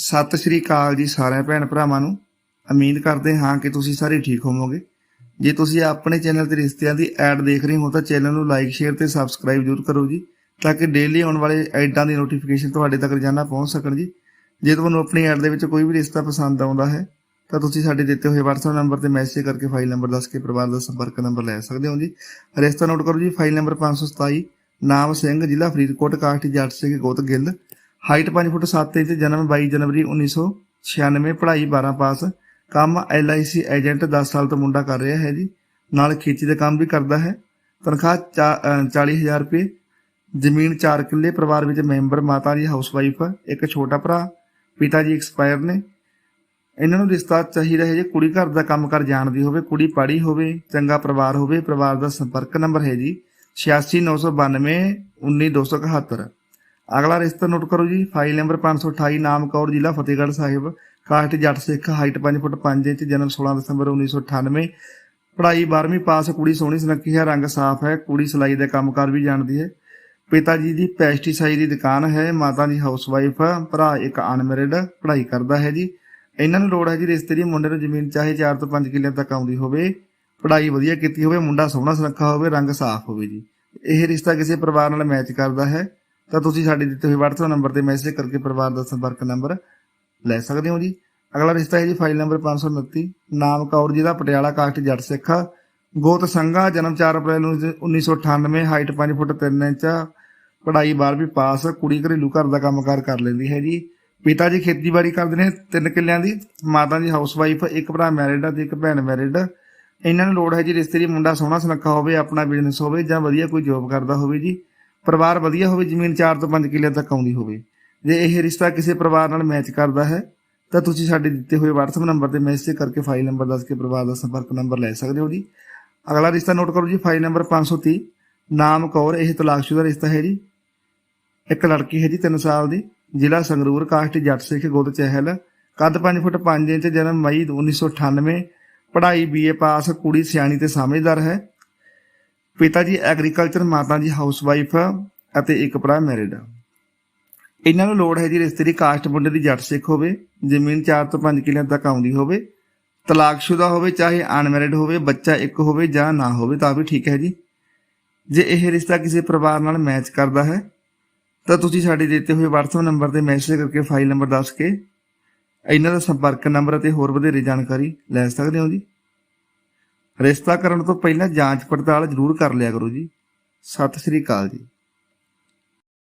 ਸਤਿ ਸ਼੍ਰੀ ਅਕਾਲ ਜੀ ਸਾਰਿਆਂ ਭੈਣ ਭਰਾਵਾਂ ਨੂੰ। ਉਮੀਦ ਕਰਦੇ ਹਾਂ ਕਿ ਤੁਸੀਂ ਸਾਰੇ ਠੀਕ ਹੋਵੋਗੇ। ਜੇ ਤੁਸੀਂ ਆਪਣੇ ਚੈਨਲ ਤੇ ਰਿਸ਼ਤਿਆਂ ਦੀ ਐਡ ਦੇਖ ਰਹੇ ਹੋ ਤਾਂ ਚੈਨਲ ਨੂੰ ਲਾਈਕ, ਸ਼ੇਅਰ ਤੇ ਸਬਸਕ੍ਰਾਈਬ ਜ਼ਰੂਰ ਕਰੋ ਜੀ, ਤਾਂ ਕਿ ਡੇਲੀ ਆਉਣ ਵਾਲੇ ਐਡਾਂ ਦੀ ਨੋਟੀਫਿਕੇਸ਼ਨ ਤੁਹਾਡੇ ਤੱਕ ਰੋਜ਼ਾਨਾ ਪਹੁੰਚ ਸਕਣ ਜੀ। ਜੇ ਤੁਹਾਨੂੰ ਆਪਣੀ ਐਡ ਦੇ ਵਿੱਚ ਕੋਈ ਵੀ ਰਿਸ਼ਤਾ ਪਸੰਦ ਆਉਂਦਾ ਹੈ, ਤਾਂ ਤੁਸੀਂ ਸਾਡੇ ਦਿੱਤੇ ਹੋਏ WhatsApp ਨੰਬਰ ਤੇ ਮੈਸੇਜ ਕਰਕੇ ਫਾਈਲ ਨੰਬਰ ਦੱਸ ਕੇ ਪਰਿਵਾਰ ਦਾ ਸੰਪਰਕ ਨੰਬਰ ਲੈ ਸਕਦੇ ਹੋ ਜੀ। ਰਿਸ਼ਤਾ ਨੋਟ ਕਰੋ ਜੀ ਫਾਈਲ ਨੰਬਰ 527 ਨਾਮ ਸਿੰਘ, ਜ਼ਿਲ੍ਹਾ ਫਰੀਦਕੋਟ ਕਾਸਟ ਜੱਟ ਸਿੰਘ ਗੋਤ ਗਿੱਲ ਹਾਈਟ 5 ਫੁੱਟ 7 ਇੰਚ, ਜਨਮ 22 ਜਨਵਰੀ 1996 ਪੜ੍ਹਾਈ 12 ਪਾਸ। ਕੰਮ LIC ਏਜੰਟ 10 ਸਾਲ ਤੋਂ ਮੁੰਡਾ ਕਰ ਰਿਹਾ ਹੈ ਜੀ। ਨਾਲ ਖੇਤੀ ਦਾ ਕੰਮ ਵੀ ਕਰਦਾ ਹੈ। ਤਨਖਾਹ 40000 ਰੁਪਏ। ਜ਼ਮੀਨ 4 ਕਿੱਲੇ, ਪਰਿਵਾਰ ਵਿੱਚ ਮੈਂਬਰ, ਮਾਤਾ ਜੀ, ਹਾਊਸਵਾਈਫ, ਇੱਕ ਛੋਟਾ ਭਰਾ, ਪਿਤਾ ਜੀ ਐਕਸਪਾਇਰ ਨੇ। ਇਹਨਾਂ ਨੂੰ ਰਿਸ਼ਤਾ ਚਾਹੀਦਾ ਹੈ ਜੀ। ਕੁੜੀ ਘਰ ਦਾ ਕੰਮ ਕਰ ਜਾਣਦੀ ਹੋਵੇ, ਕੁੜੀ ਪੜ੍ਹੀ ਹੋਵੇ, ਚੰਗਾ ਪਰਿਵਾਰ ਹੋਵੇ, ਪਰਿਵਾਰ ਦਾ ਸੰਪਰਕ ਨੰਬਰ ਹੈ ਜੀ। 8692 19271 ਅਗਲਾ ਰਿਸ਼ਤਾ ਨੋਟ ਕਰੋ ਜੀ ਫਾਈਲ ਨੰਬਰ 528 ਨਾਮ ਕੌਰ, ਜ਼ਿਲ੍ਹਾ ਫਤਿਹਗੜ੍ਹ ਸਾਹਿਬ। ਕਾਸਟ ਜੱਟ ਸਿੱਖ ਹਾਈਟ 5 ਫੁੱਟ 5 ਇੰਚ, ਜਨਮ 16 ਦਸੰਬਰ 1998 ਪੜ੍ਹਾਈ 12ਵੀਂ ਪਾਸ, ਕੁੜੀ ਸੋਹਣੀ ਸੁਨੱਖੀ ਹੈ, ਰੰਗ ਸਾਫ਼ ਹੈ, ਕੁੜੀ ਸਿਲਾਈ ਦਾ ਕੰਮਕਾਰ ਵੀ ਜਾਣਦੀ ਹੈ। ਪਿਤਾ ਜੀ ਦੀ ਪੈਸਟੀਸਾਈਡ ਦੀ ਦੁਕਾਨ ਹੈ, ਮਾਤਾ ਜੀ ਹਾਊਸਵਾਈਫ ਹੈ, ਭਰਾ ਇੱਕ ਅਨਮੈਰਿਡ ਪੜ੍ਹਾਈ ਕਰਦਾ ਹੈ ਜੀ। ਇਹਨਾਂ ਨੂੰ ਲੋੜ ਹੈ ਜੀ ਰਿਸ਼ਤੇ ਦੀ, ਮੁੰਡੇ ਨੂੰ ਜ਼ਮੀਨ ਚਾਹੇ 4 ਤੋਂ 5 ਕਿੱਲੇ ਤੱਕ ਆਉਂਦੀ ਹੋਵੇ। ਪੜ੍ਹਾਈ ਵਧੀਆ ਕੀਤੀ ਹੋਵੇ, ਮੁੰਡਾ ਸੋਹਣਾ ਸੁਨੱਖਾ ਹੋਵੇ, ਰੰਗ ਸਾਫ਼ ਹੋਵੇ ਜੀ। ਇਹ ਰਿਸ਼ਤਾ ਕਿਸੇ ਪਰਿਵਾਰ ਨਾਲ ਮੈਚ ਕਰਦਾ ਹੈ। ਤਾਂ ਤੁਸੀਂ ਸਾਡੇ ਦਿੱਤੇ ਹੋਏ WhatsApp ਨੰਬਰ ਤੇ ਮੈਸੇਜ ਕਰਕੇ ਪਰਿਵਾਰ ਦਾ ਸੰਪਰਕ ਨੰਬਰ ਲੈ ਸਕਦੇ ਹੋ ਜੀ। ਅਗਲਾ ਰਿਸ਼ਤਾ ਹੈ ਜੀ ਫਾਈਲ ਨੰਬਰ 529 ਨਾਮ ਕੌਰ ਜੀ ਦਾ, ਪਟਿਆਲਾ ਕਾਸਟ ਜੱਟ ਸਿੱਖ, ਗੋਤ ਸੰਘਾ, ਜਨਮ 4 ਅਪ੍ਰੈਲ 1998 ਹਾਈਟ 5 ਫੁੱਟ 3 ਇੰਚ, ਪੜ੍ਹਾਈ 12ਵੀਂ ਪਾਸ, ਕੁੜੀ ਘਰੇਲੂ ਘਰ ਦਾ ਕੰਮਕਾਰ ਕਰ ਲੈਂਦੀ ਹੈ ਜੀ। ਪਿਤਾ ਜੀ ਖੇਤੀਬਾੜੀ ਕਰਦੇ ਨੇ ਤਿੰਨ ਕਿੱਲਿਆਂ ਦੀ, ਮਾਤਾ ਜੀ ਹਾਊਸ ਵਾਈਫ ਇੱਕ ਭਰਾ ਮੈਰਿਡ ਆ ਤੇ ਇੱਕ ਭੈਣ ਮੈਰਿਡ ਇਹਨਾਂ ਨੂੰ ਲੋੜ ਹੈ ਜੀ ਰਿਸ਼ਤੇ ਦੀ ਮੁੰਡਾ ਸੋਹਣਾ ਸੁਨੱਖਾ ਹੋਵੇ, ਆਪਣਾ ਬਿਜ਼ਨਸ ਹੋਵੇ ਜਾਂ ਵਧੀਆ ਕੋਈ ਜੋਬ ਕਰਦਾ ਹੋਵੇ ਜੀ। ਪਰਿਵਾਰ ਵਧੀਆ ਹੋਵੇ, ਜ਼ਮੀਨ 4 ਤੋਂ 5 ਕਿੱਲੇ ਤੱਕ ਆਉਂਦੀ ਹੋਵੇ। ਜੇ ਇਹ ਰਿਸ਼ਤਾ ਕਿਸੇ ਪਰਿਵਾਰ ਨਾਲ ਮੈਚ ਕਰਦਾ ਹੈ, ਤਾਂ ਤੁਸੀਂ ਸਾਡੇ ਦਿੱਤੇ ਹੋਏ WhatsApp ਨੰਬਰ ਤੇ ਮੈਸੇਜ ਕਰਕੇ ਫਾਈਲ ਨੰਬਰ ਦੱਸ ਕੇ ਪਰਿਵਾਰ ਦਾ ਸੰਪਰਕ ਨੰਬਰ ਲੈ ਸਕਦੇ ਹੋ ਜੀ। ਅਗਲਾ ਰਿਸ਼ਤਾ ਨੋਟ ਕਰੋ ਜੀ ਫਾਈਲ ਨੰਬਰ 530 ਨਾਮ ਕੌਰ, ਇਹ ਤਲਾਕਸ਼ੁਦਾ ਰਿਸ਼ਤਾ ਹੈ ਜੀ। ਇੱਕ ਲੜਕੀ ਹੈ ਜੀ 3 ਸਾਲ ਦੀ। ਜ਼ਿਲ੍ਹਾ ਸੰਗਰੂਰ ਕਾਸਟ ਜੱਟ ਸਿੱਖ ਗੋਦ ਚਹਿਲ। ਕੱਦ 5 ਫੁੱਟ 5 ਇੰਚ, ਜਨਮ ਮਈ 1998 ਪੜ੍ਹਾਈ ਬੀਏ ਪਾਸ, ਕੁੜੀ ਸਿਆਣੀ ਤੇ ਸਮਝਦਾਰ ਹੈ। ਪਿਤਾ ਜੀ ਐਗਰੀਕਲਚਰ ਮਾਤਾ ਜੀ ਹਾਊਸਵਾਈਫ ਅਤੇ ਇੱਕ ਭਰਾ ਮੈਰਿਡ ਆ ਇਹਨਾਂ ਨੂੰ ਲੋੜ ਹੈ ਜੀ ਰਿਸ਼ਤੇ ਦੀ ਕਾਸਟ ਮੁੰਡੇ ਦੀ ਜੱਟ ਸਿੱਖ ਹੋਵੇ, ਜ਼ਮੀਨ 4 ਤੋਂ 5 ਕਿੱਲਿਆਂ ਤੱਕ ਆਉਂਦੀ ਹੋਵੇ, ਤਲਾਕਸ਼ੁਦਾ ਹੋਵੇ, ਚਾਹੇ ਅਨਮੈਰਿਡ ਹੋਵੇ, ਬੱਚਾ ਇੱਕ ਹੋਵੇ ਜਾਂ ਨਾ ਹੋਵੇ, ਤਾਂ ਵੀ ਠੀਕ ਹੈ ਜੀ। ਜੇ ਇਹ ਰਿਸ਼ਤਾ ਕਿਸੇ ਪਰਿਵਾਰ ਨਾਲ ਮੈਚ ਕਰਦਾ ਹੈ, ਤਾਂ ਤੁਸੀਂ ਸਾਡੇ ਦਿੱਤੇ ਹੋਏ WhatsApp ਨੰਬਰ ਤੇ ਮੈਸੇਜ ਕਰਕੇ ਫਾਈਲ ਨੰਬਰ ਦੱਸ ਕੇ, ਇਹਨਾਂ ਦਾ ਸੰਪਰਕ ਨੰਬਰ ਅਤੇ ਹੋਰ ਵਧੇਰੇ ਜਾਣਕਾਰੀ ਲੈ ਸਕਦੇ ਹੋ ਜੀ। ਰਿਸ਼ਤਾ ਕਰਨ ਤੋਂ ਪਹਿਲਾਂ ਜਾਂਚ ਪੜਤਾਲ ਜ਼ਰੂਰ ਕਰ ਲਿਆ ਕਰੋ ਜੀ। ਸਤਿ ਸ੍ਰੀ ਅਕਾਲ ਜੀ।